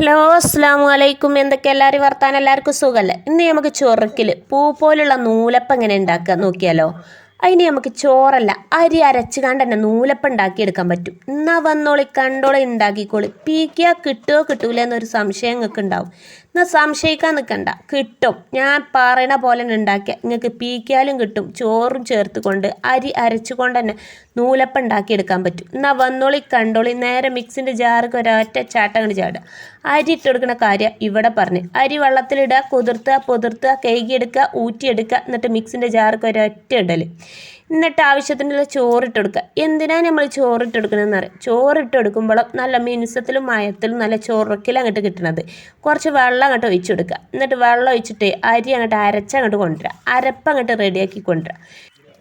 Hello അസ്സാം വലൈക്കും എന്തൊക്കെ എല്ലാവരും വർത്താൻ എല്ലാവർക്കും സുഖമല്ലേ ഇന്ന് നമുക്ക് ചൊറുക്കിൽ പൂ പോലുള്ള നൂലപ്പം എങ്ങനെ ഉണ്ടാക്കുക നോക്കിയാലോ? അതിന് നമുക്ക് ചോറല്ല അരി അരച്ച് കണ്ട് തന്നെ നൂലപ്പം ഉണ്ടാക്കിയെടുക്കാൻ പറ്റും. എന്നാ വന്നോളി കണ്ടോളി ഉണ്ടാക്കിക്കോളി. പീക്കിയാൽ കിട്ടുമോ കിട്ടൂല എന്നൊരു സംശയം നിങ്ങൾക്ക് ഉണ്ടാവും. എന്നാൽ സംശയിക്കാൻ നിൽക്കണ്ട കിട്ടും. ഞാൻ പറയണ പോലെ ഉണ്ടാക്കിയ. നിങ്ങൾക്ക് പീക്കിയാലും കിട്ടും. ചോറും ചേർത്ത് കൊണ്ട് അരി അരച്ചുകൊണ്ട് തന്നെ നൂലപ്പം ഉണ്ടാക്കിയെടുക്കാൻ പറ്റും. എന്നാൽ വന്നോളി കണ്ടോളി നേരെ മിക്സിന്റെ ജാർക്ക് ഒരൊറ്റ ചാട്ടം കണ്ട് ചാടുക. അരി ഇട്ടെടുക്കുന്ന കാര്യം ഇവിടെ പറഞ്ഞു. അരി വെള്ളത്തിലിടുക കുതിർത്തുക പൊതിർത്തുക കഴുകിയെടുക്കുക ഊറ്റിയെടുക്കുക എന്നിട്ട് മിക്സിന്റെ ജാർക്ക് ഒരൊറ്റ ഇടൽ എന്നിട്ട് ആവശ്യത്തിനുള്ള ചോറിട്ട് കൊടുക്കുക എന്തിനാണ് നമ്മൾ ചോറിട്ട് കൊടുക്കണമെന്ന് അറിയാം. ചോറിട്ട് നല്ല മിനുസത്തിലും മയത്തിലും നല്ല ചൊറുക്കിലും അങ്ങോട്ട് കിട്ടണത്. കുറച്ച് വെള്ളം അങ്ങോട്ട് ഒഴിച്ച് കൊടുക്കുക എന്നിട്ട് വെള്ളം ഒഴിച്ചിട്ട് അരി അങ്ങോട്ട് അരച്ചങ്ങോട്ട് കൊണ്ടുവരിക. അരപ്പ് അങ്ങോട്ട് റെഡിയാക്കി കൊണ്ടുവരിക.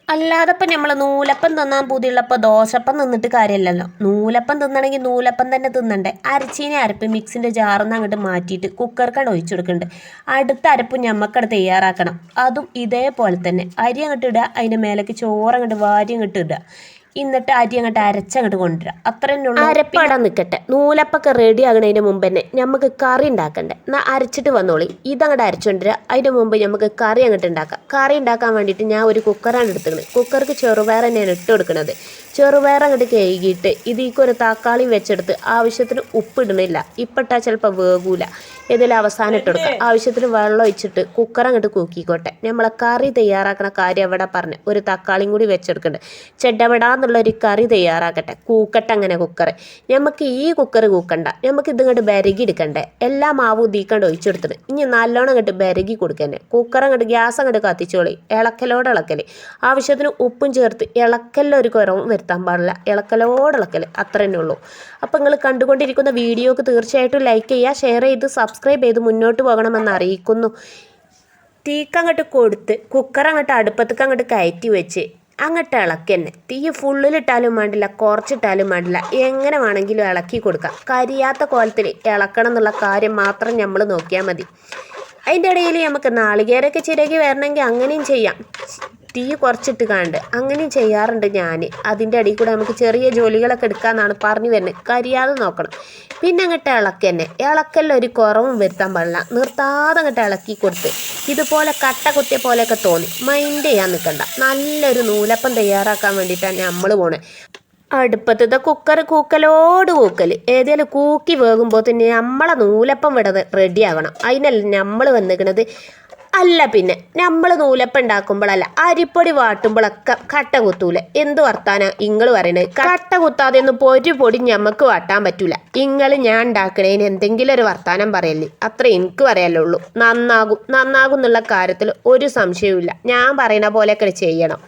അല്ലാതെ ഇപ്പം നമ്മൾ നൂലപ്പം തിന്നാൻ പൂതിയുള്ളപ്പോൾ ദോശപ്പം തിന്നിട്ട് കാര്യമില്ലല്ലോ നൂലപ്പം തിന്നണമെങ്കിൽ നൂലപ്പം തന്നെ തിന്നണ്ടേ. അരച്ചീനെ അരപ്പ് മിക്സിന്റെ ജാറിന്ന് അങ്ങോട്ട് മാറ്റിയിട്ട് കുക്കർക്കാണ് ഒഴിച്ചു കൊടുക്കുന്നുണ്ട് അടുത്ത അരപ്പ് ഞമ്മക്കവിടെ തയ്യാറാക്കണം. അതും ഇതേപോലെ തന്നെ. അരി അങ്ങോട്ട് ഇടുക അതിന്റെ മേലേക്ക് ചോറ് അങ്ങോട്ട് വാരി അങ്ങോട്ട് ഇടുക എന്നിട്ട് അരി അങ്ങോട്ട് അരച്ചങ്ങോട്ട് കൊണ്ടുവരാം? അത്ര അരപ്പടം നിൽക്കട്ടെ നൂലപ്പൊക്കെ റെഡി ആകുന്നതിന് മുമ്പ് തന്നെ നമുക്ക് കറി ഉണ്ടാക്കണ്ടേ? എന്നാൽ അരച്ചിട്ട് വന്നോളി. ഇതങ്ങോട്ട് അരച്ചുകൊണ്ടുവരാം അതിന് മുമ്പ് നമുക്ക് കറി അങ്ങോട്ട് ഉണ്ടാക്കാം. കറി ഉണ്ടാക്കാൻ വേണ്ടിയിട്ട് ഞാൻ ഒരു കുക്കറാണ് എടുത്തത് കുക്കർക്ക് ചെറുപയർ തന്നെയാണ് ഇട്ട് കൊടുക്കുന്നത് ചെറുപയർ അങ്ങോട്ട് കഴുകിയിട്ട് ഇതിലേക്ക് ഒരു തക്കാളി വെച്ചെടുത്ത് ആവശ്യത്തിന് ഉപ്പ് ഇടണില്ല ഇപ്പിട്ടാൽ ചിലപ്പോൾ വേകൂല ഇതിൽ അവസാനം ഇട്ട് കൊടുക്കുക ആവശ്യത്തിന് വെള്ളം ഒഴിച്ചിട്ട് കുക്കർ അങ്ങോട്ട് കൂക്കിക്കോട്ടെ നമ്മളെ കറി തയ്യാറാക്കണ കാര്യം അവിടെ പറഞ്ഞു. ഒരു തക്കാളിയും കൂടി വെച്ചെടുക്കുന്നുണ്ട് ചെഡവടാന്നുള്ള ഒരു കറി തയ്യാറാക്കട്ടെ കൂക്കട്ടെ അങ്ങനെ കുക്കർ നമുക്ക് ഈ കുക്കർ കൂക്കണ്ട. നമുക്ക് ഇങ്ങോട്ട് ബരകി എടുക്കണ്ടേ. എല്ലാ മാവും ഉദീക്കണ്ട് ഒഴിച്ചെടുത്തത്. ഇനി നല്ലോണം അങ്ങോട്ട് ബരകി കൊടുക്കണ്ടേ കുക്കർ അങ്ങോട്ട് ഗ്യാസ് അങ്ങോട്ട് കത്തിച്ചോളി. ഇളക്കലോട് ഇളക്കൽ ആവശ്യത്തിന് ഉപ്പും ചേർത്ത് ഇളക്കലിലൊരു കുറവും വരുത്താൻ പാടില്ല. ഇളക്കലോട് ഇളക്കൽ അത്ര തന്നെ ഉള്ളൂ. അപ്പോൾ നിങ്ങൾ കണ്ടുകൊണ്ടിരിക്കുന്ന വീഡിയോക്ക് തീർച്ചയായിട്ടും ലൈക്ക് ചെയ്യുക ഷെയർ ചെയ്ത് സബ്സ്ക്രൈബ് ചെയ്ത് മുന്നോട്ട് പോകണമെന്ന് അറിയിക്കുന്നു. തീക്കങ്ങോട്ട് കൊടുത്ത് കുക്കർ അങ്ങോട്ട് അടുപ്പത്തേക്ക് അങ്ങോട്ട് കയറ്റി വെച്ച് അങ്ങോട്ട് ഇളക്കി തന്നെ തീ ഫുള്ളിലിട്ടാലും വേണ്ടില്ല കുറച്ചിട്ടാലും വേണ്ടില്ല. എങ്ങനെ വേണമെങ്കിലും ഇളക്കി കൊടുക്കാം. കരിയാത്ത കോലത്തിൽ ഇളക്കണം എന്നുള്ള കാര്യം മാത്രം നമ്മൾ നോക്കിയാൽ മതി. അതിന്റെ ഇടയിൽ നമുക്ക് നാളികേരൊക്കെ ചിരകി വരണമെങ്കിൽ അങ്ങനെയും ചെയ്യാം. തീ കുറച്ചിട്ട് കാണ്ട് അങ്ങനെ ചെയ്യാറുണ്ട് ഞാൻ. അതിന്റെ അടിയിൽ കൂടെ നമുക്ക് ചെറിയ ജോലികളൊക്കെ എടുക്കാമെന്നാണ് പറഞ്ഞു വരുന്നത്. കരിയാതെ നോക്കണം. പിന്നെ അങ്ങോട്ട് ഇളക്ക് തന്നെ. ഒരു കുറവും വരുത്താൻ പാടില്ല. നിർത്താതെ അങ്ങോട്ട് ഇളക്കി കൊടുത്ത് ഇതുപോലെ കട്ട കുത്തിയ പോലെയൊക്കെ തോന്നി. മൈൻഡ് ചെയ്യാൻ നിൽക്കണ്ട. നല്ലൊരു നൂലപ്പം തയ്യാറാക്കാൻ വേണ്ടിയിട്ടാണ് നമ്മൾ പോണേ. അടുപ്പത്തത്തെ കുക്കർ കൂക്കലോട് കൂക്കൽ ഏതെങ്കിലും കൂക്കി വേകുമ്പോൾ തന്നെ നമ്മളെ നൂലപ്പം വിടത് റെഡിയാകണം അതിനല്ല നമ്മൾ വന്നിക്കണത് അല്ല പിന്നെ നമ്മൾ നൂലപ്പം ഉണ്ടാക്കുമ്പോഴല്ല അരിപ്പൊടി വാട്ടുമ്പോഴൊക്കെ കട്ട കുത്തൂല? എന്ത് വർത്താനാ ഇങ്ങൾ പറയണത് കട്ട കുത്താതെ ഒന്നും ഒരു പൊടി ഞമ്മക്ക് വാട്ടാൻ പറ്റൂല. ഇങ്ങൾ ഞാൻ ഉണ്ടാക്കണേന് എന്തെങ്കിലും ഒരു വർത്താനം പറയല്ലേ? അത്ര എനിക്ക് പറയാലേ ഉള്ളൂ നന്നാകും. നന്നാകും എന്നുള്ള കാര്യത്തിൽ ഒരു സംശയവുമില്ല. ഞാൻ പറയുന്ന പോലെയൊക്കെ ചെയ്യണം.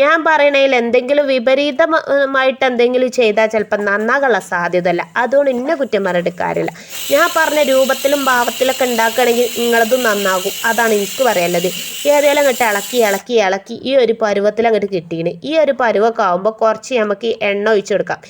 ഞാൻ പറയണതിൽ എന്തെങ്കിലും വിപരീതമായിട്ട് എന്തെങ്കിലും ചെയ്താൽ ചിലപ്പോൾ നന്നാകാനുള്ള സാധ്യത അല്ല അതുകൊണ്ട് ഇന്ന കുറ്റം പറഞ്ഞിട്ട് കാര്യമില്ല. ഞാൻ പറഞ്ഞ രൂപത്തിലും ഭാവത്തിലൊക്കെ ഉണ്ടാക്കുകയാണെങ്കിൽ നിങ്ങളതും നന്നാകും. അതാണ് എനിക്ക് പറയാനുള്ളത്. ഏതെങ്കിലും അങ്ങോട്ട് ഇളക്കി ഇളക്കി ഇളക്കി ഈ ഒരു പരുവത്തിൽ അങ്ങോട്ട് കിട്ടിയിന് ഈ ഒരു പരുവൊക്കെ ആകുമ്പോൾ കുറച്ച് നമുക്ക് എണ്ണ ഒഴിച്ചു കൊടുക്കാം.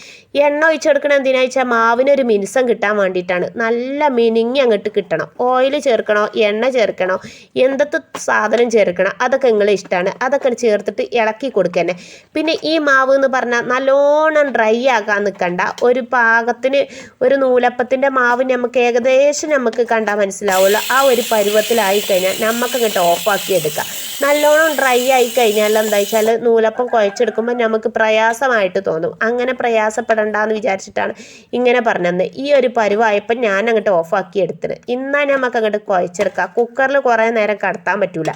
എണ്ണ ഒഴിച്ചു കൊടുക്കണം എന്തിനാ വെച്ചാൽ മാവിനൊരു മിനുസം കിട്ടാൻ വേണ്ടിയിട്ടാണ്. നല്ല മിനിങ്ങി അങ്ങോട്ട് കിട്ടണം. ഓയിൽ ചേർക്കണോ എണ്ണ ചേർക്കണോ എന്തൊക്കെ സാധനം ചേർക്കണം അതൊക്കെ നിങ്ങളെ ഇഷ്ടമാണ് അതൊക്കെ ചേർത്തിട്ട് ഇളക്കി കൊടുക്കന്നെ. പിന്നെ ഈ മാവ് എന്ന് പറഞ്ഞാൽ നല്ലോണം ഡ്രൈ ആകാൻ നിൽക്കണ്ട ഒരു പാകത്തിന് ഒരു നൂലപ്പത്തിന്റെ മാവ് നമുക്ക് ഏകദേശം നമുക്ക് കണ്ടാൽ മനസ്സിലാവുമല്ലോ ആ ഒരു പരുവത്തിലായി കഴിഞ്ഞാൽ നമുക്ക് അങ്ങോട്ട് ഓഫാക്കി എടുക്കാം. നല്ലോണം ഡ്രൈ ആയി കഴിഞ്ഞാൽ എന്താ വെച്ചാൽ നൂലപ്പം കുഴച്ചെടുക്കുമ്പോൾ നമുക്ക് പ്രയാസമായിട്ട് തോന്നും. അങ്ങനെ പ്രയാസപ്പെടണ്ടെന്ന് വിചാരിച്ചിട്ടാണ് ഇങ്ങനെ പറഞ്ഞത് ഈ ഒരു പരുവായപ്പോൾ ഞാൻ അങ്ങോട്ട് ഓഫാക്കി എടുത്തത്. ഇന്നാ നമുക്ക് അങ്ങോട്ട് കുഴച്ചെടുക്കാം. കുക്കറിൽ കുറേ നേരം കടത്താൻ പറ്റൂല.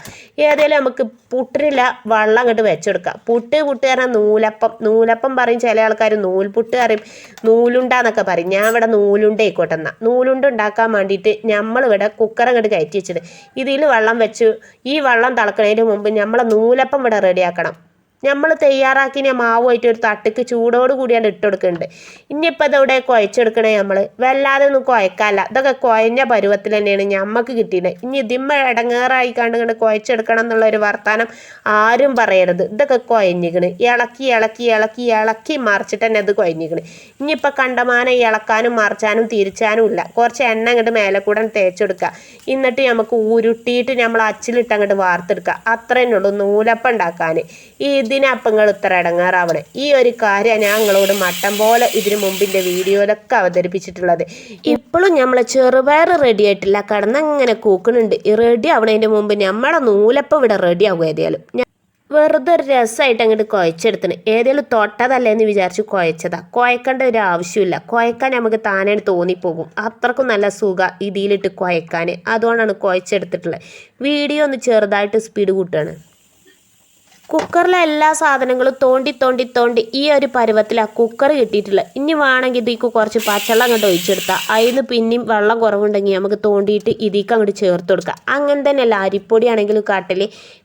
ഏതെങ്കിലും നമുക്ക് പുട്ടിനില്ല വെള്ളം അങ്ങോട്ട് വെച്ചെടുക്കാം. പുട്ട് പുട്ട് പറഞ്ഞാൽ നൂലപ്പം. നൂലപ്പം പറയും ചില ആൾക്കാർ നൂൽപുട്ട് പറയും. നൂലുണ്ടാന്നൊക്കെ പറയും. ഞാൻ ഇവിടെ നൂലുണ്ട ആയിക്കോട്ടെ എന്നാൽ നൂലുണ്ട ഉണ്ടാക്കാൻ വേണ്ടിയിട്ട് നമ്മളിവിടെ കുക്കർ അങ്ങോട്ട് കയറ്റി വെച്ചത് ഇതിൽ വെള്ളം വെച്ച് ഈ വെള്ളം തിളക്കണതിന് മുമ്പ് നമ്മൾ നൂലപ്പം ഇവിടെ റെഡിയാക്കണം നമ്മൾ തയ്യാറാക്കിയ മാവുമായിട്ട് ഒരു തട്ടിക്ക് ചൂടോട് കൂടിയാണ് ഇട്ട് കൊടുക്കുന്നുണ്ട് ഇനിയിപ്പോൾ ഇതെവിടെ കുഴച്ചെടുക്കണേ നമ്മൾ വല്ലാതെ ഒന്നും കുഴക്കാല്ല. ഇതൊക്കെ കുഴഞ്ഞ പരുവത്തിൽ തന്നെയാണ് ഞമ്മക്ക് കിട്ടിയത്. ഇനി ഇതിമ്മ ഇടങ്ങേറായി കണ്ട് കണ്ട് കുഴച്ചെടുക്കണം എന്നുള്ള ഒരു വർത്താനം ആരും പറയരുത്. ഇതൊക്കെ കുഴഞ്ഞിക്കണ്. ഇളക്കി ഇളക്കി ഇളക്കി ഇളക്കി മറിച്ചിട്ട് തന്നെ അത് കുഴഞ്ഞിക്കണ്. ഇനിയിപ്പോൾ കണ്ടമാനം ഇളക്കാനും മറിച്ചാനും തിരിച്ചാനും ഇല്ല. കുറച്ച് എണ്ണ അങ്ങോട്ട് മേലെ കൂടെ തേച്ചെടുക്കുക എന്നിട്ട് നമുക്ക് ഉരുട്ടിയിട്ട് നമ്മൾ അച്ചിലിട്ട് അങ്ങോട്ട് വാർത്തെടുക്കുക അത്രേ ഉള്ളൂ നൂലപ്പം ഉണ്ടാക്കാൻ ഈ എന്തിനാപ്പം നിങ്ങൾ ഇത്ര ഇടങ്ങാറാവണേ? ഈ ഒരു കാര്യം ഞാൻ നിങ്ങളോട് മട്ടം പോലെ ഇതിനു മുമ്പിന്റെ വീഡിയോയിലൊക്കെ അവതരിപ്പിച്ചിട്ടുള്ളത്. ഇപ്പോഴും നമ്മളെ ചെറുപയർ റെഡി ആയിട്ടില്ല. കടന്നങ്ങനെ കൂക്കണുണ്ട്. ഈ റെഡി ആവണതിന്റെ മുമ്പ് നമ്മളെ നൂലപ്പം ഇവിടെ റെഡി ആവുക ഏതായാലും. വെറുതെ ഒരു രസമായിട്ട് അങ്ങോട്ട് കുഴച്ചെടുത്തിന് ഏതെങ്കിലും തൊട്ടതല്ലേ എന്ന് വിചാരിച്ച് കുഴച്ചതാ കുഴക്കേണ്ട ഒരു ആവശ്യമില്ല. കുഴക്കാൻ നമുക്ക് താനേ തോന്നിപ്പോകും. അത്രക്കും നല്ല സുഖ ഇതിലിട്ട് കുഴക്കാൻ അതുകൊണ്ടാണ് കുഴച്ചെടുത്തിട്ടുള്ളത് വീഡിയോ ഒന്ന് ചെറുതായിട്ട് സ്പീഡ് കൂട്ടുകയാണ് കുക്കറിലെ എല്ലാ സാധനങ്ങളും തോണ്ടി തോണ്ടി തോണ്ടി ഈ ഒരു പരുവത്തിൽ ആ കുക്കർ കിട്ടിയിട്ടില്ല ഇനി വേണമെങ്കിൽ ഇതിക്ക് കുറച്ച് പച്ചവെള്ളം അങ്ങോട്ട് ഒഴിച്ചെടുത്താൽ അതിന് പിന്നെയും വെള്ളം കുറവുണ്ടെങ്കിൽ നമുക്ക് തോണ്ടിയിട്ട് ഇതിക്ക് അങ്ങോട്ട് ചേർത്ത് കൊടുക്കുക അങ്ങനെ തന്നെയല്ല അരിപ്പൊടി ആണെങ്കിലും കാട്ടിൽ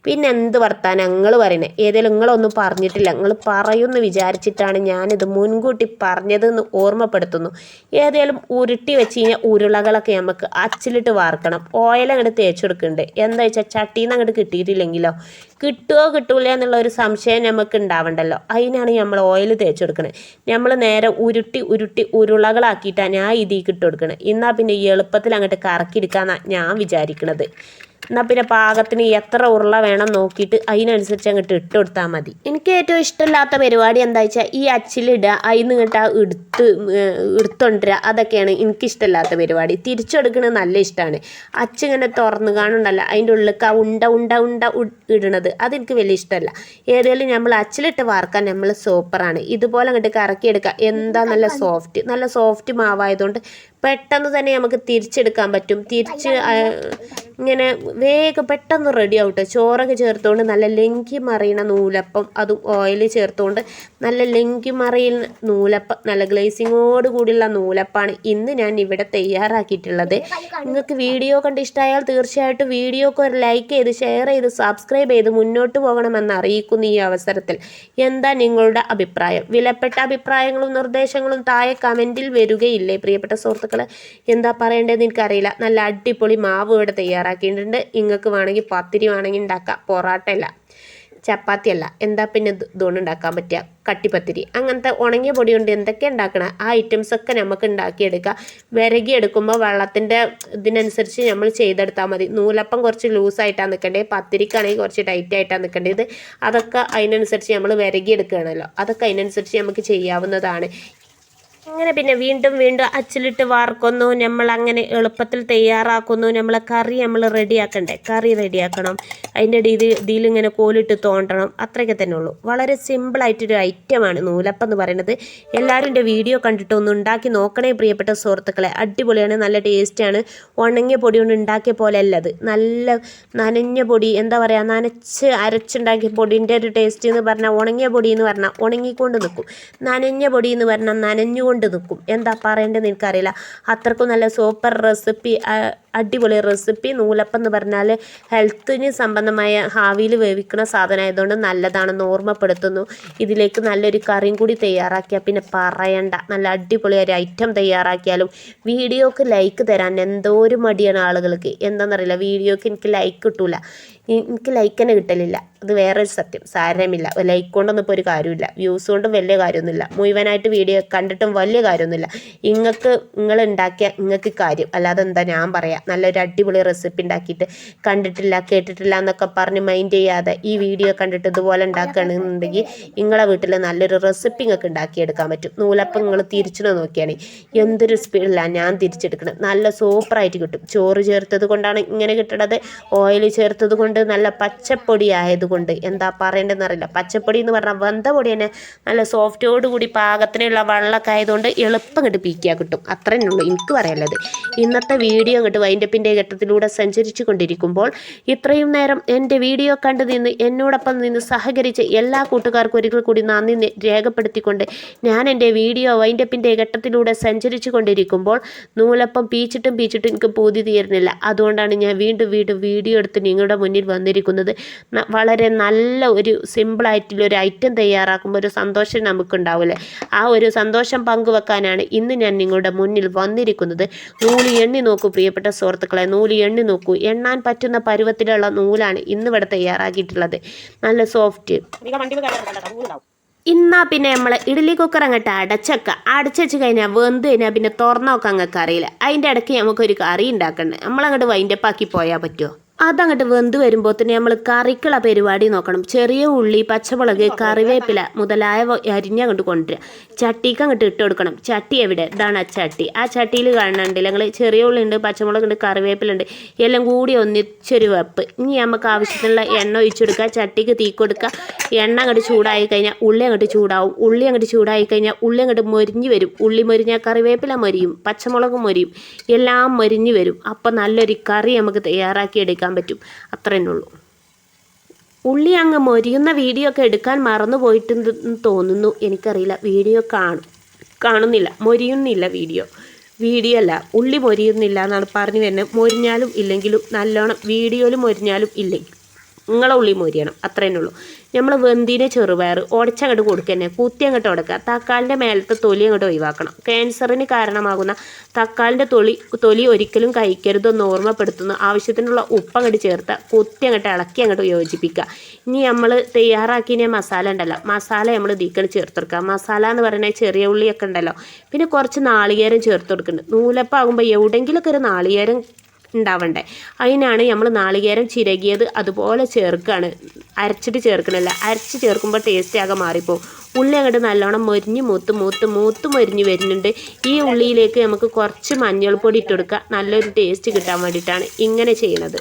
പിന്നെ എന്ത് വർത്താനം ഞങ്ങൾ പറയണേ? ഏതെങ്കിലും നിങ്ങളൊന്നും പറഞ്ഞിട്ടില്ല. നിങ്ങൾ പറയുമെന്ന് വിചാരിച്ചിട്ടാണ് ഞാനിത് മുൻകൂട്ടി പറഞ്ഞതെന്ന് ഓർമ്മപ്പെടുത്തുന്നു. ഏതായാലും ഉരുട്ടി വെച്ച് കഴിഞ്ഞാൽ ഉരുളകളൊക്കെ നമുക്ക് അച്ചിലിട്ട് വാർക്കണം. ഓയിൽ അങ്ങോട്ട് തേച്ച് എന്താ വെച്ചാൽ ചട്ടിയിൽ നിന്ന് അങ്ങോട്ട് കിട്ടിയിട്ടില്ലെങ്കിലോ? കിട്ടുമോ കിട്ടൂല? എന്നുള്ള ഒരു സംശയം നമുക്ക് ഉണ്ടാവണ്ടല്ലോ അതിനാണ് നമ്മൾ ഓയിൽ തേച്ച് കൊടുക്കുന്നത് നമ്മൾ നേരെ ഉരുട്ടി ഉരുട്ടി ഉരുളകളാക്കിയിട്ടാണ് ഞാൻ ഇതിൽ ഇട്ട് കൊടുക്കണത് എന്നാൽ പിന്നെ എളുപ്പത്തിൽ അങ്ങോട്ട് കറക്കിയെടുക്കാമെന്നാണ് ഞാൻ വിചാരിക്കണത്. എന്നാൽ പിന്നെ പാകത്തിന് എത്ര ഉരുള വേണം നോക്കിയിട്ട് അതിനനുസരിച്ച് അങ്ങോട്ട് ഇട്ട് കൊടുത്താൽ മതി. എനിക്ക് ഏറ്റവും ഇഷ്ടമില്ലാത്ത പരിപാടി എന്താ വെച്ചാൽ ഈ അച്ചിലിടുക അതിൽ നിന്നിട്ട് ആ എടുത്ത് എടുത്തുകൊണ്ടിരിക അതൊക്കെയാണ് എനിക്കിഷ്ടമില്ലാത്ത പരിപാടി. തിരിച്ചെടുക്കണത് നല്ല ഇഷ്ടമാണ് അച്ചിങ്ങനെ തുറന്ന് കാണുന്നുണ്ടല്ല അതിന്റെ ഉള്ളിലേക്ക് ആ ഉണ്ട ഉണ്ട ഉണ്ട ഇടണത് അതെനിക്ക് വലിയ ഇഷ്ടമല്ല. ഏതായാലും നമ്മൾ അച്ചിലിട്ട് വാർക്കാൻ നമ്മൾ സൂപ്പറാണ്. ഇതുപോലെ അങ്ങോട്ട് കറക്കിയെടുക്കുക എന്താ നല്ല സോഫ്റ്റ് നല്ല സോഫ്റ്റ് മാവായതുകൊണ്ട് പെട്ടെന്ന് തന്നെ നമുക്ക് തിരിച്ചെടുക്കാൻ പറ്റും. തിരിച്ച് ഇങ്ങനെ വേഗം പെട്ടെന്ന് റെഡി ആവട്ടെ. ചോറൊക്കെ ചേർത്തുകൊണ്ട് നല്ല ലെങ്കി മറിയണ നൂലപ്പം അതും ഓയിൽ ചേർത്തുകൊണ്ട് നല്ല ലെങ്കി മറിയുന്ന നൂലപ്പം നല്ല ഗ്ലേസിങ്ങോട് കൂടിയുള്ള നൂലപ്പാണ് ഇന്ന് ഞാൻ ഇവിടെ തയ്യാറാക്കിയിട്ടുള്ളത്. നിങ്ങൾക്ക് വീഡിയോ കണ്ട് ഇഷ്ടമായാൽ തീർച്ചയായിട്ടും വീഡിയോക്ക് ഒരു ലൈക്ക് ചെയ്ത് ഷെയർ ചെയ്ത് സബ്സ്ക്രൈബ് ചെയ്ത് മുന്നോട്ട് പോകണമെന്ന് അറിയിക്കുന്നു ഈ അവസരത്തിൽ. എന്താ നിങ്ങളുടെ അഭിപ്രായം? വിലപ്പെട്ട അഭിപ്രായങ്ങളും നിർദ്ദേശങ്ങളും താഴെ കമന്റിൽ വരികയില്ലേ പ്രിയപ്പെട്ട സുഹൃത്തുക്കളെ? എന്താ പറയേണ്ടതെന്ന് എനിക്കറിയില്ല. നല്ല അടിപൊളി മാവ് ഇവിടെ തയ്യാറാക്കിയിട്ടുണ്ട്. നിങ്ങൾക്ക് വേണമെങ്കിൽ പത്തിരി വേണമെങ്കിൽ ഉണ്ടാക്കാം. പൊറാട്ട അല്ല ചപ്പാത്തി അല്ല. എന്താ പിന്നെ ഇത് ഇതുകൊണ്ട് ഉണ്ടാക്കാൻ പറ്റുക? കട്ടിപ്പത്തിരി. അങ്ങനത്തെ ഉണങ്ങിയ പൊടി കൊണ്ട് എന്തൊക്കെ ഉണ്ടാക്കണം? ആ ഐറ്റംസ് ഒക്കെ നമുക്ക് ഉണ്ടാക്കിയെടുക്കാം. വിരകി എടുക്കുമ്പോൾ വെള്ളത്തിന്റെ ഇതിനനുസരിച്ച് നമ്മൾ ചെയ്തെടുത്താൽ മതി. നൂലപ്പം കുറച്ച് ലൂസായിട്ടാണ് നിൽക്കേണ്ടത്. പത്തിരിക്കാണെങ്കിൽ കുറച്ച് ടൈറ്റ് ആയിട്ടാണ് നിൽക്കേണ്ടത്. അതൊക്കെ അതിനനുസരിച്ച് നമ്മൾ വിരകി എടുക്കുകയാണല്ലോ അതൊക്കെ അതിനനുസരിച്ച് നമുക്ക് ചെയ്യാവുന്നതാണ്. അങ്ങനെ പിന്നെ വീണ്ടും വീണ്ടും അച്ചിലിട്ട് വാർക്കുന്നു. നമ്മൾ അങ്ങനെ എളുപ്പത്തിൽ തയ്യാറാക്കുന്നു. നമ്മൾ കറി നമ്മൾ റെഡിയാക്കണ്ടേ? കറി റെഡിയാക്കണം. അതിന്റെ ഇടയിൽ ഇതിൽ ഇങ്ങനെ കോലിട്ട് തോണ്ടണം. അത്രയൊക്കെ തന്നെ ഉള്ളൂ. വളരെ സിമ്പിളായിട്ടൊരു ഐറ്റമാണ് നൂലപ്പം എന്ന് പറയുന്നത്. എല്ലാവരും എന്റെ വീഡിയോ കണ്ടിട്ട് ഒന്ന് ഉണ്ടാക്കി നോക്കണേ പ്രിയപ്പെട്ട സുഹൃത്തുക്കളെ. അടിപൊളിയാണ് നല്ല ടേസ്റ്റാണ്. ഉണങ്ങിയ പൊടി കൊണ്ട് ഉണ്ടാക്കിയ പോലെ അല്ല അത്. നല്ല നനഞ്ഞ പൊടി എന്താ പറയുക നനച്ച് അരച്ചുണ്ടാക്കിയ പൊടിന്റെ ഒരു ടേസ്റ്റ് എന്ന് പറഞ്ഞാൽ ഉണങ്ങിയ പൊടി എന്ന് പറഞ്ഞാൽ ഉണങ്ങിക്കൊണ്ട് നിൽക്കും. നനഞ്ഞ പൊടി എന്ന് പറഞ്ഞാൽ നനഞ്ഞുകൊണ്ട് നിൽക്കും. എന്താ പറയേണ്ടതെന്ന് എനിക്കറിയില്ല. അത്രക്കും നല്ല സൂപ്പർ റെസിപ്പി അടിപൊളി റെസിപ്പി നൂലപ്പം എന്ന് പറഞ്ഞാൽ ഹെൽത്തിന് സംബന്ധമായ ഹാവിയിൽ വേവിക്കുന്ന സാധനം ആയതുകൊണ്ട് നല്ലതാണെന്ന് ഓർമ്മപ്പെടുത്തുന്നു. ഇതിലേക്ക് നല്ലൊരു കറിയും കൂടി തയ്യാറാക്കിയാൽ പിന്നെ പറയണ്ട. നല്ല അടിപൊളി ഒരു ഐറ്റം തയ്യാറാക്കിയാലും വീഡിയോക്ക് ലൈക്ക് തരാൻ എന്തോ ഒരു മടിയാണ് ആളുകൾക്ക്. എന്താണെന്നറിയില്ല വീഡിയോക്ക് എനിക്ക് ലൈക്ക് കിട്ടൂല. എനിക്ക് ലൈക്ക് തന്നെ കിട്ടലില്ല. അത് വേറൊരു സത്യം. സാരമില്ല. ലൈക്ക് കൊണ്ടൊന്നും ഇപ്പോൾ ഒരു കാര്യമില്ല. വ്യൂസ് കൊണ്ടും വലിയ കാര്യമൊന്നുമില്ല. മുഴുവനായിട്ട് വീഡിയോ കണ്ടിട്ടും വലിയ കാര്യമൊന്നുമില്ല. നിങ്ങൾക്ക് നിങ്ങൾ ഉണ്ടാക്കിയ നിങ്ങൾക്ക് കാര്യം. അല്ലാതെ എന്താ ഞാൻ പറയാം. നല്ലൊരു അടിപൊളി റെസിപ്പി ഉണ്ടാക്കിയിട്ട് കണ്ടിട്ടില്ല കേട്ടിട്ടില്ല എന്നൊക്കെ പറഞ്ഞ് മൈൻഡ് ചെയ്യാതെ ഈ വീഡിയോ കണ്ടിട്ട് ഇതുപോലെ ഉണ്ടാക്കുകയാണെന്നുണ്ടെങ്കിൽ നിങ്ങളെ വീട്ടിൽ നല്ലൊരു റെസിപ്പി നിങ്ങൾക്ക് ഉണ്ടാക്കിയെടുക്കാൻ പറ്റും. നൂലപ്പം നിങ്ങൾ തിരിച്ചു നോക്കിയാണെങ്കിൽ എന്തൊരു സ്പീഡിലാണ് ഞാൻ തിരിച്ചെടുക്കണം. നല്ല സൂപ്പറായിട്ട് കിട്ടും. ചോറ് ചേർത്തത് കൊണ്ടാണ് ഇങ്ങനെ കിട്ടണത്. ഓയിൽ ചേർത്തത് കൊണ്ട് നല്ല പച്ചപ്പൊടി ആയതുകൊണ്ട് എന്താ പറയേണ്ടതെന്ന് അറിയില്ല. പച്ചപ്പൊടി എന്ന് പറഞ്ഞാൽ വെന്ത പൊടി തന്നെ നല്ല സോഫ്റ്റോട് കൂടി പാകത്തിനുള്ള വെള്ളമൊക്കെ ആയതുകൊണ്ട് എളുപ്പം ഇങ്ങോട്ട് പീക്കിയാൽ കിട്ടും. അത്രേ ഉള്ളൂ. എനിക്ക് പറയാനുള്ളത്. ഇന്നത്തെ വീഡിയോ ഇങ്ങോട്ട് വൈൻഡപ്പിന്റെ ഘട്ടത്തിലൂടെ സഞ്ചരിച്ചു കൊണ്ടിരിക്കുമ്പോൾ ഇത്രയും നേരം എന്റെ വീഡിയോ കണ്ടു നിന്ന് എന്നോടൊപ്പം നിന്ന് സഹകരിച്ച് എല്ലാ കൂട്ടുകാർക്കും ഒരിക്കൽ കൂടി നന്ദി രേഖപ്പെടുത്തിക്കൊണ്ട് ഞാൻ എന്റെ വീഡിയോ വൈൻഡപ്പിന്റെ ഘട്ടത്തിലൂടെ സഞ്ചരിച്ചു കൊണ്ടിരിക്കുമ്പോൾ നൂലപ്പം പീച്ചിട്ടും പീച്ചിട്ടും എനിക്ക് പൂതി തീരുന്നില്ല. അതുകൊണ്ടാണ് ഞാൻ വീണ്ടും വീണ്ടും വീഡിയോ എടുത്ത് നിങ്ങളുടെ മുന്നിൽ വന്നിരിക്കുന്നത്. വളരെ നല്ല ഒരു സിമ്പിളായിട്ടുള്ള ഒരു ഐറ്റം തയ്യാറാക്കുമ്പോൾ ഒരു സന്തോഷം നമുക്കുണ്ടാവില്ലേ? ആ ഒരു സന്തോഷം പങ്കുവെക്കാനാണ് ഇന്ന് ഞാൻ നിങ്ങളുടെ മുന്നിൽ വന്നിരിക്കുന്നത്. നൂൽ എണ്ണി നോക്കൂ പ്രിയപ്പെട്ട സുഹൃത്തുക്കളെ. നൂൽ എണ്ണി നോക്കൂ. എണ്ണാൻ പറ്റുന്ന പരുവത്തിലുള്ള നൂലാണ് ഇന്നിവിടെ തയ്യാറാക്കിയിട്ടുള്ളത്. നല്ല സോഫ്റ്റ് ഇന്നാ പിന്നെ നമ്മൾ ഇഡ്ഡലി കുക്കർ അങ്ങോട്ട് അടച്ചക്ക. അടച്ചു കഴിഞ്ഞാൽ വെന്ത് കഴിഞ്ഞാൽ പിന്നെ തുറന്നൊക്കെ അങ്ങക്ക് അറിയില്ല. അതിന്റെ ഇടയ്ക്ക് നമുക്കൊരു കറി ഉണ്ടാക്കണ്ടേ. നമ്മളങ്ങോട്ട് വൈൻഡപ്പാക്കി പോയാൽ പറ്റുമോ അതങ്ങോട്ട് വെന്ത് വരുമ്പോൾ തന്നെ നമ്മൾ കറിക്കുള്ള പരിപാടി നോക്കണം. ചെറിയ ഉള്ളി പച്ചമുളക് കറിവേപ്പില മുതലായ അരിഞ്ഞ അങ്ങോട്ട് കൊണ്ടുവരിക. ചട്ടിക്ക് അങ്ങോട്ട് ഇട്ട് കൊടുക്കണം. ചട്ടി എവിടെ? ഇതാണ് ആ ചട്ടി. ആ ചട്ടിയിൽ കാണുന്നുണ്ട് ഞങ്ങൾ ചെറിയ ഉള്ളി ഉണ്ട് പച്ചമുളക് പച്ചമുളകുണ്ട് കറിവേപ്പിലുണ്ട് എല്ലാം കൂടി ഒന്നിച്ചൊരു വെപ്പ്. ഇനി നമുക്ക് ആവശ്യത്തിനുള്ള എണ്ണ ഒഴിച്ചെടുക്കുക ചട്ടിക്ക് തീ കൊടുക്കുക. എണ്ണ അങ്ങോട്ട് ചൂടായി കഴിഞ്ഞാൽ ഉള്ളി അങ്ങോട്ട് ചൂടാവും. ഉള്ളി അങ്ങോട്ട് ചൂടായി കഴിഞ്ഞാൽ ഉള്ളി അങ്ങോട്ട് മൊരിഞ്ഞ് വരും. ഉള്ളി മൊരിഞ്ഞാൽ കറിവേപ്പില മൊരിയും പച്ചമുളക് മൊരിയും എല്ലാം മൊരിഞ്ഞ് വരും. അപ്പം നല്ലൊരു കറി നമുക്ക് തയ്യാറാക്കി എടുക്കാൻ പറ്റും. അത്രേ ഉള്ളൂ ഉള്ളി അങ്ങ് മൊരിയുന്ന വീഡിയോ ഒക്കെ എടുക്കാൻ മറന്നു തോന്നുന്നു. എനിക്കറിയില്ല. വീഡിയോ കാണും കാണുന്നില്ല. മൊരിയുന്നില്ല വീഡിയോ. വീഡിയോ അല്ല. ഉള്ളി മൊരിയുന്നില്ല എന്നാണ് പറഞ്ഞു വരുന്നത്. മൊരിഞ്ഞാലും ഇല്ലെങ്കിലും നല്ലോണം വീഡിയോയിൽ മൊരിഞ്ഞാലും ഇല്ലെങ്കിൽ. നിങ്ങളെ ഉള്ളി മൊരിയണം. അത്രേനേ ഉള്ളൂ. നമ്മൾ വെന്തിനെ ചെറുപയർ ഉടച്ചങ്ങോട്ട് കൊടുക്കന്നെ കുത്തി അങ്ങോട്ട് ഉടക്കുക തക്കാളിന്റെ മേലത്തെ തൊലി അങ്ങോട്ട് ഒഴിവാക്കണം. ക്യാൻസറിന് കാരണമാകുന്ന തക്കാളിന്റെ തൊലി തൊലി ഒരിക്കലും കഴിക്കരുതെന്ന് ഓർമ്മപ്പെടുത്തുന്നു ആവശ്യത്തിനുള്ള ഉപ്പ് അങ്ങോട്ട് ചേർത്ത് കുത്തി അങ്ങോട്ട് ഇളക്കി അങ്ങോട്ട് യോജിപ്പിക്കുക. ഇനി നമ്മൾ തയ്യാറാക്കിയ മസാല ഉണ്ടല്ലോ. മസാല നമ്മൾ ഇതിക്കണ് ചേർത്തെടുക്കുക മസാല എന്ന് പറയുന്നത് ചെറിയ ഉള്ളിയൊക്കെ ഉണ്ടല്ലോ. പിന്നെ കുറച്ച് നാളികേരം ചേർത്ത് കൊടുക്കുന്നുണ്ട്. നൂലപ്പാകുമ്പോൾ എവിടെയെങ്കിലുമൊക്കെ ഒരു നാളികേരം ഉണ്ടാവണ്ടേ? അതിനാണ് നമ്മൾ നാളികേരം ചിരകിയത് അതുപോലെ ചേർക്കുകയാണ് അരച്ചിട്ട് ചേർക്കണില്ല? അരച്ച് ചേർക്കുമ്പോൾ ടേസ്റ്റ് ആകെ മാറിപ്പോവും. ഉള്ളി അങ്ങോട്ട് നല്ലോണം മൊരിഞ്ഞ് മൂത്ത് മൂത്ത് മൂത്ത് മൊരിഞ്ഞ് വരുന്നുണ്ട്. ഈ ഉള്ളിയിലേക്ക് നമുക്ക് കുറച്ച് മഞ്ഞൾപ്പൊടി ഇട്ട് കൊടുക്കുക. നല്ലൊരു ടേസ്റ്റ് കിട്ടാൻ വേണ്ടിയിട്ടാണ് ഇങ്ങനെ ചെയ്യുന്നത്.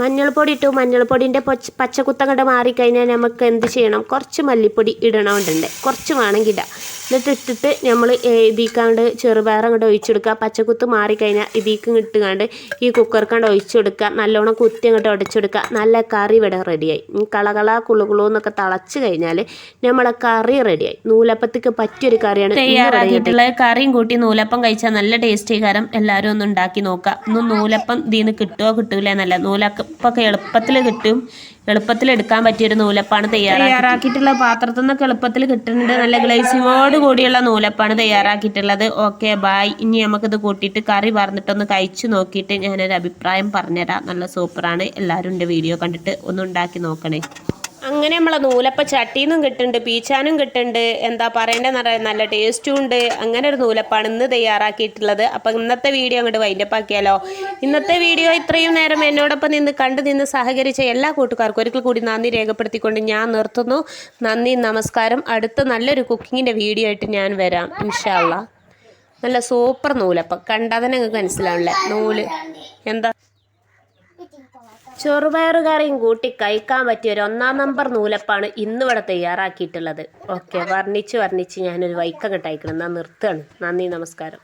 മഞ്ഞൾപ്പൊടി ഇട്ടു മഞ്ഞൾപ്പൊടിന്റെ പച്ച പച്ചക്കുത്തങ്ങോട്ട് മാറിക്കഴിഞ്ഞാൽ നമുക്ക് എന്ത് ചെയ്യണം? കുറച്ച് മല്ലിപ്പൊടി ഇടണമുണ്ട് കുറച്ച് വേണമെങ്കിൽ ഇടാം. എന്നിട്ട് ഇട്ടിട്ട് നമ്മൾ ഇതിക്കാണ്ട് ചെറുപയർ അങ്ങോട്ട് ഒഴിച്ചെടുക്കുക. പച്ചക്കുത്ത് മാറിക്കഴിഞ്ഞാൽ ഇതിക്ക് ഇട്ടുകാണ്ട് ഈ കുക്കർക്കാണ്ട് ഒഴിച്ചു കൊടുക്കുക നല്ലോണം കുത്തി അങ്ങോട്ട് ഉടച്ചെടുക്കുക നല്ല കറി ഇവിടെ റെഡിയായി. കളകള കുളുകുളു എന്നൊക്കെ തിളച്ച് കഴിഞ്ഞാൽ നമ്മളെ കറി റെഡിയായി. നൂലപ്പത്തേക്ക് പറ്റിയൊരു കറിയാണ് തയ്യാറാക്കിയിട്ടുള്ള കറിയും കൂട്ടി നൂലപ്പം കഴിച്ചാൽ നല്ല ടേസ്റ്റി കാരം എല്ലാവരും ഒന്ന് ഉണ്ടാക്കി നോക്കുക. ഒന്ന് നൂലപ്പം ഇതിൽ നിന്ന് കിട്ടുമോ കിട്ടൂല എന്നല്ല. നൂലപ്പൊക്കെ എളുപ്പത്തിൽ കിട്ടും. എളുപ്പത്തിൽ എടുക്കാൻ പറ്റിയൊരു നൂലപ്പാണ് തയ്യാറാക്കിയിട്ടുള്ള പാത്രത്തിൽ നിന്നൊക്കെ എളുപ്പത്തിൽ കിട്ടുന്നുണ്ട്. നല്ല ഗ്ലേസിങ്ങോട് കൂടിയുള്ള നൂലപ്പാണ് തയ്യാറാക്കിയിട്ടുള്ളത്. ഓക്കെ ബായ് ഇനി നമുക്കിത് കൂട്ടിയിട്ട് കറി പറഞ്ഞിട്ടൊന്ന് കഴിച്ചു നോക്കിയിട്ട് ഞാനൊരു അഭിപ്രായം പറഞ്ഞുതരാം. നല്ല സൂപ്പറാണ്. എല്ലാവരും എന്റെ വീഡിയോ കണ്ടിട്ട് ഒന്ന് ഉണ്ടാക്കി നോക്കണേ. അങ്ങനെ നമ്മളെ നൂലപ്പ ചട്ടിന്നും കിട്ടുന്നുണ്ട് പീച്ചാനും കിട്ടുന്നുണ്ട് എന്താ പറയേണ്ടതെന്ന് നല്ല ടേസ്റ്റും ഉണ്ട്. അങ്ങനെ ഒരു നൂലപ്പാണ് ഇന്ന് തയ്യാറാക്കിയിട്ടുള്ളത്. അപ്പം ഇന്നത്തെ വീഡിയോ അങ്ങോട്ട് വൈൻഡപ്പ് ആക്കിയാലോ? ഇന്നത്തെ വീഡിയോ ഇത്രയും നേരം എന്നോടൊപ്പം നിന്ന് കണ്ടു നിന്ന് സഹകരിച്ച എല്ലാ കൂട്ടുകാർക്കും ഒരിക്കൽ കൂടി നന്ദി രേഖപ്പെടുത്തിക്കൊണ്ട് ഞാൻ നിർത്തുന്നു. നന്ദി നമസ്കാരം. അടുത്ത നല്ലൊരു കുക്കിങ്ങിന്റെ വീഡിയോ ആയിട്ട് ഞാൻ വരാം. ഇൻഷാല്ല നല്ല സൂപ്പർ നൂലപ്പം. കണ്ടാൽ തന്നെ നിങ്ങൾക്ക് മനസ്സിലാവില്ലേ? നൂൽ. എന്താ? ചെറുപയർ കറിയും കൂട്ടി കഴിക്കാൻ പറ്റിയ ഒരു ഒന്നാം നമ്പർ നൂലപ്പാണ് ഇന്നിവിടെ തയ്യാറാക്കിയിട്ടുള്ളത് ഓക്കെ വർണിച്ച് വർണിച്ച് ഞാനൊരു വൈക്കം കിട്ടായിക്കണം ഞാൻ നിർത്തുകയാണ് നന്ദി നമസ്കാരം